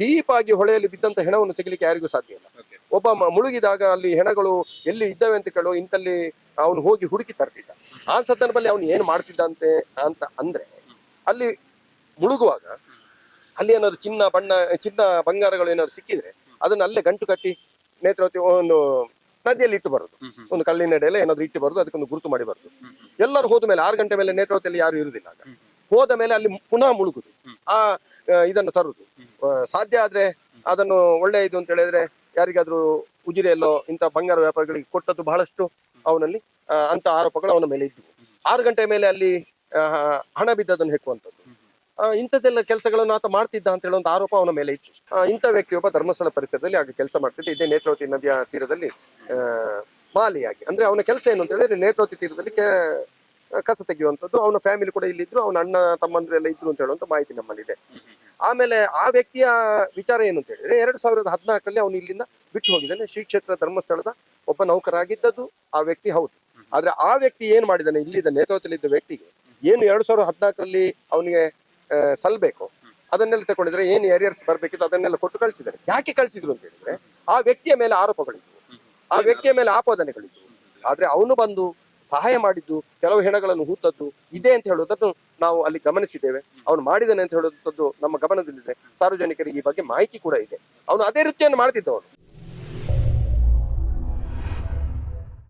Deep ಆಗಿ ಹೊಳೆಯಲ್ಲಿ ಬಿದ್ದಂತ ಹೆಣವನ್ನು ತೆಗಿಲಿಕ್ಕೆ ಯಾರಿಗೂ ಸಾಧ್ಯ ಇಲ್ಲ. ಒಬ್ಬ ಮುಳುಗಿದಾಗ ಅಲ್ಲಿ ಹೆಣಗಳು ಎಲ್ಲಿ ಇದ್ದಾವೆ ಅಂತ ಕೇಳೋ ಇಂತಲ್ಲಿ ಅವನು ಹೋಗಿ ಹುಡುಕಿ ತರ್ತಿದ್ದ ಆ ಸಂದರ್ಭದಲ್ಲಿ ಅವನು ಏನ್ ಮಾಡ್ತಿದ್ದಂತೆ ಅಂತ ಅಂದ್ರೆ ಅಲ್ಲಿ ಮುಳುಗುವಾಗ ಅಲ್ಲಿ ಏನಾದ್ರು ಚಿನ್ನ ಬಣ್ಣ ಚಿನ್ನ ಬಂಗಾರಗಳು ಏನಾದ್ರು ಸಿಕ್ಕಿದ್ರೆ ಅದನ್ನ ಅಲ್ಲೇ ಗಂಟು ಕಟ್ಟಿ ನೇತ್ರಾವತಿ ಒಂದು ನದಿಯಲ್ಲಿ ಇಟ್ಟು ಬರುದು. ಒಂದು ಕಲ್ಲಿನ ಎಲ್ಲ ಏನಾದ್ರು ಇಟ್ಟು ಬರೋದು ಅದಕ್ಕೊಂದು ಗುರುತು ಮಾಡಿ ಬರುದು. ಎಲ್ಲರೂ ಹೋದ ಮೇಲೆ ಆರು ಗಂಟೆ ಮೇಲೆ ನೇತ್ರಾವತಿಯಲ್ಲಿ ಯಾರು ಇರುವುದಿಲ್ಲ. ಹೋದ ಮೇಲೆ ಅಲ್ಲಿ ಪುನಃ ಮುಳುಗುದು ಆ ಇದನ್ನು ತರುದು ಸಾಧ್ಯ ಆದ್ರೆ ಅದನ್ನು ಒಳ್ಳೆ ಇದು ಅಂತ ಹೇಳಿದ್ರೆ ಯಾರಿಗಾದ್ರೂ ಉಜಿರೆಯಲ್ಲೋ ಇಂಥ ಬಂಗಾರ ವ್ಯಾಪಾರಿಗಳಿಗೆ ಕೊಟ್ಟದ್ದು ಬಹಳಷ್ಟು ಅವನಲ್ಲಿ ಅಂತ ಆರೋಪಗಳು ಅವನ ಮೇಲೆ ಇದ್ದವು ಆರು ಗಂಟೆ ಮೇಲೆ ಅಲ್ಲಿ ಹಣ ಬಿದ್ದದನ್ನು ಹೆಕ್ಕುವಂಥದ್ದು. ಇಂಥದ್ದೆಲ್ಲ ಕೆಲಸಗಳನ್ನು ಆತ ಮಾಡ್ತಿದ್ದ ಅಂತ ಹೇಳುವಂತ ಆರೋಪ ಅವನ ಮೇಲೆ ಇತ್ತು. ಇಂಥ ವ್ಯಕ್ತಿಯೊಬ್ಬ ಧರ್ಮಸ್ಥಳ ಪರಿಸರದಲ್ಲಿ ಆಗ ಕೆಲಸ ಮಾಡ್ತಿದ್ದ. ಇದೇ ನೇತ್ರಾವತಿ ನದಿಯ ತೀರದಲ್ಲಿ ಮಾಲಿಯಾಗಿ. ಅಂದ್ರೆ ಅವನ ಕೆಲಸ ಏನು ಅಂತ ಹೇಳಿದ್ರೆ ನೇತ್ರಾವತಿ ತೀರದಲ್ಲಿ ಕಸ ತೆಗೆಯುವಂಥದ್ದು. ಅವನ ಫ್ಯಾಮಿಲಿ ಕೂಡ ಇಲ್ಲಿದ್ರು. ಅವನ ಅಣ್ಣ, ತಮ್ಮಂದ್ರು ಎಲ್ಲ ಇದ್ರು ಅಂತ ಹೇಳುವಂತ ಮಾಹಿತಿ ನಮ್ಮಲ್ಲಿದೆ. ಆಮೇಲೆ ಆ ವ್ಯಕ್ತಿಯ ವಿಚಾರ ಏನು ಅಂತ ಹೇಳಿದ್ರೆ, ಎರಡು ಸಾವಿರದ ಹದಿನಾಲ್ಕರಲ್ಲಿ ಅವನು ಇಲ್ಲಿಂದ ಬಿಟ್ಟು ಹೋಗಿದ್ದಾನೆ. ಶ್ರೀ ಕ್ಷೇತ್ರ ಧರ್ಮಸ್ಥಳದ ಒಬ್ಬ ನೌಕರಾಗಿದ್ದದ್ದು ಆ ವ್ಯಕ್ತಿ ಹೌದು. ಆದ್ರೆ ಆ ವ್ಯಕ್ತಿ ಏನ್ ಮಾಡಿದಾನೆ ಇಲ್ಲಿದ್ದ ನೇತೃತ್ವದಲ್ಲಿದ್ದ ವ್ಯಕ್ತಿಗೆ ಏನು ಎರಡು ಸಾವಿರದ ಹದಿನಾಲ್ಕರಲ್ಲಿ ಅವನಿಗೆ ಸಲ್ಬೇಕು? ಅದನ್ನೆಲ್ಲ ತಗೊಂಡಿದ್ರೆ ಏನು ಏರಿಯರ್ಸ್ ಬರ್ಬೇಕಿತ್ತು ಅದನ್ನೆಲ್ಲ ಕೊಟ್ಟು ಕಳಿಸಿದ್ದಾರೆ. ಯಾಕೆ ಕಳಿಸಿದ್ರು ಅಂತ ಹೇಳಿದ್ರೆ, ಆ ವ್ಯಕ್ತಿಯ ಮೇಲೆ ಆರೋಪಗಳಿದ್ವು. ಆ ವ್ಯಕ್ತಿಯ ಮೇಲೆ ಆಪಾದನೆಗಳಿದ್ವು. ಆದ್ರೆ ಅವನು ಬಂದು ಸಹಾಯ ಮಾಡಿದ್ದು, ಕೆಲವು ಹೆಣಗಳನ್ನು ಹೂತದ್ದು ಇದೆ ಅಂತ ಹೇಳುವುದನ್ನು ನಾವು ಅಲ್ಲಿ ಗಮನಿಸಿದ್ದೇವೆ. ಅವನು ಮಾಡಿದನೆ ಅಂತ ಹೇಳುವಂಥದ್ದು ನಮ್ಮ ಗಮನದಲ್ಲಿದೆ. ಸಾರ್ವಜನಿಕರಿಗೆ ಈ ಬಗ್ಗೆ ಮಾಹಿತಿ ಕೂಡ ಇದೆ. ಅವನು ಅದೇ ವೃತ್ತಿಯನ್ನು ಮಾಡ್ತಿದ್ದವನು.